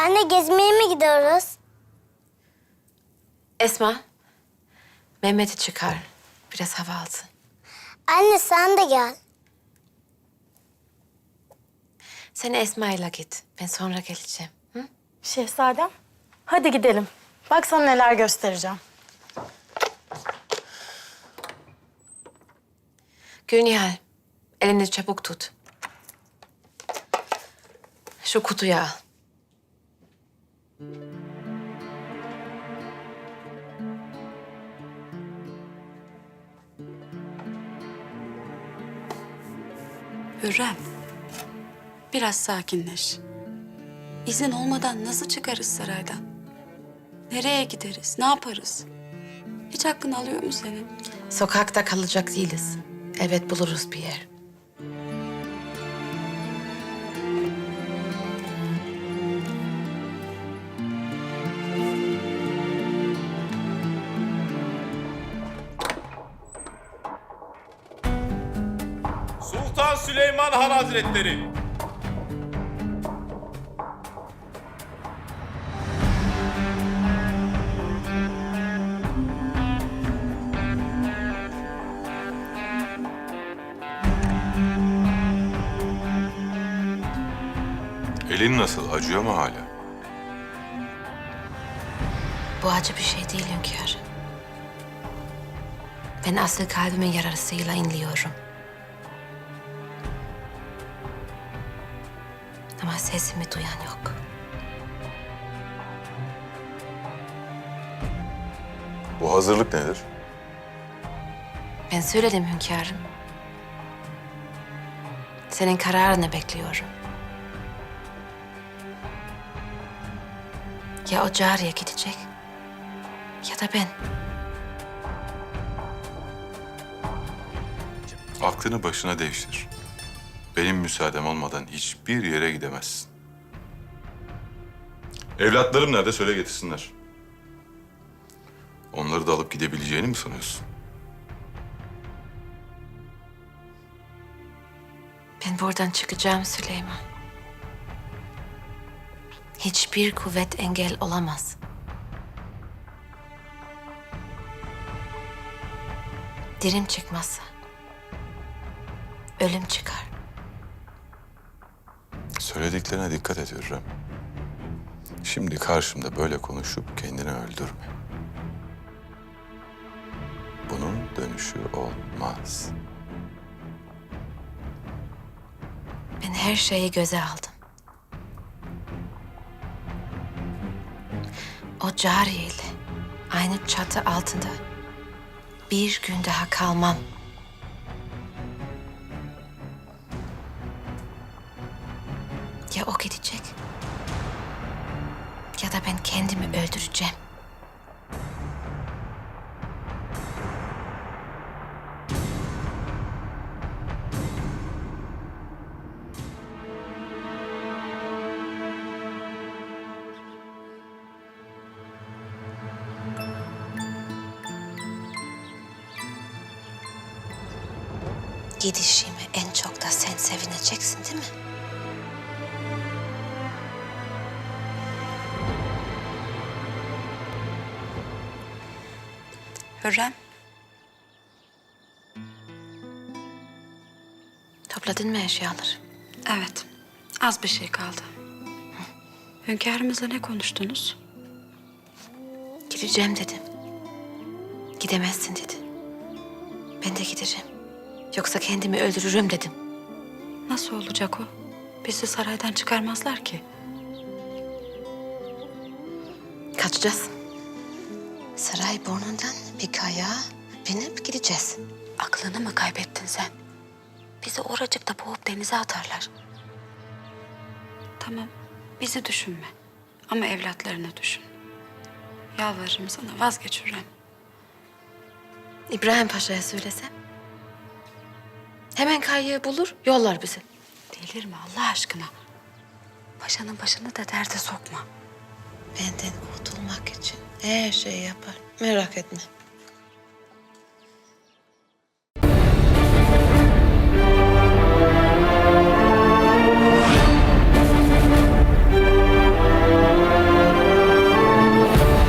Anne gezmeye mi gidiyoruz? Esma, Mehmet'i çıkar. Biraz hava alsın. Anne sen de gel. Sen Esma'yla git. Ben sonra geleceğim. Hı? Şehzadem, hadi gidelim. Bak sana neler göstereceğim. Gülnihal, elini çabuk tut. Şu kutuyu al. Hürrem, biraz sakinleş. İzin olmadan nasıl çıkarız saraydan? Nereye gideriz, ne yaparız? Hiç hakkını alıyor mu senin? Sokakta kalacak değiliz. Evet buluruz bir yer. Sultan Süleyman Han Hazretleri. Elin nasıl? Acıyor mu hala? Bu acı bir şey değil hünkâr. Ben asıl kalbimin yarasıyla inliyorum. Ama sesimi duyan yok. Bu hazırlık nedir? Ben söyledim hünkârım. Senin kararını bekliyorum. Ya o cariye gidecek ya da ben. Aklını başına değiştir. Benim müsaadem olmadan hiçbir yere gidemezsin. Evlatlarım nerede? Söyle getirsinler. Onları da alıp gidebileceğini mi sanıyorsun? Ben buradan çıkacağım Süleyman. Hiçbir kuvvet engel olamaz. Dirim çıkmazsa ölüm çıkar. Söylediklerine dikkat et Hürrem. Şimdi karşımda böyle konuşup kendini öldürme. Bunun dönüşü olmaz. Ben her şeyi göze aldım. O cariyeyle aynı çatı altında bir gün daha kalmam. Ya o gidecek ya da ben kendimi öldüreceğim. Gidişimi en çok da sen sevineceksin değil mi? Hürrem, Topladın mı eşyaları? evet. Az bir şey kaldı. Hünkârımızla ne konuştunuz? Gideceğim dedim. Gidemezsin dedi. Ben de gideceğim. Yoksa kendimi öldürürüm dedim. Nasıl olacak o? Bizi saraydan çıkarmazlar ki. Kaçacağız. Saray burnundan bir kaya binip gideceğiz. Aklını mı kaybettin sen? Bizi oracıkta boğup denize atarlar. Tamam, bizi düşünme. Ama evlatlarını düşün. Yalvarırım sana vazgeç Hürrem. İbrahim Paşa'ya söylesem. Hemen kayayı bulur, yollar bizi. Delirme Allah aşkına. Paşanın başını da derde sokma. Benden kurtulmak için her şeyi yapar. Merak etme.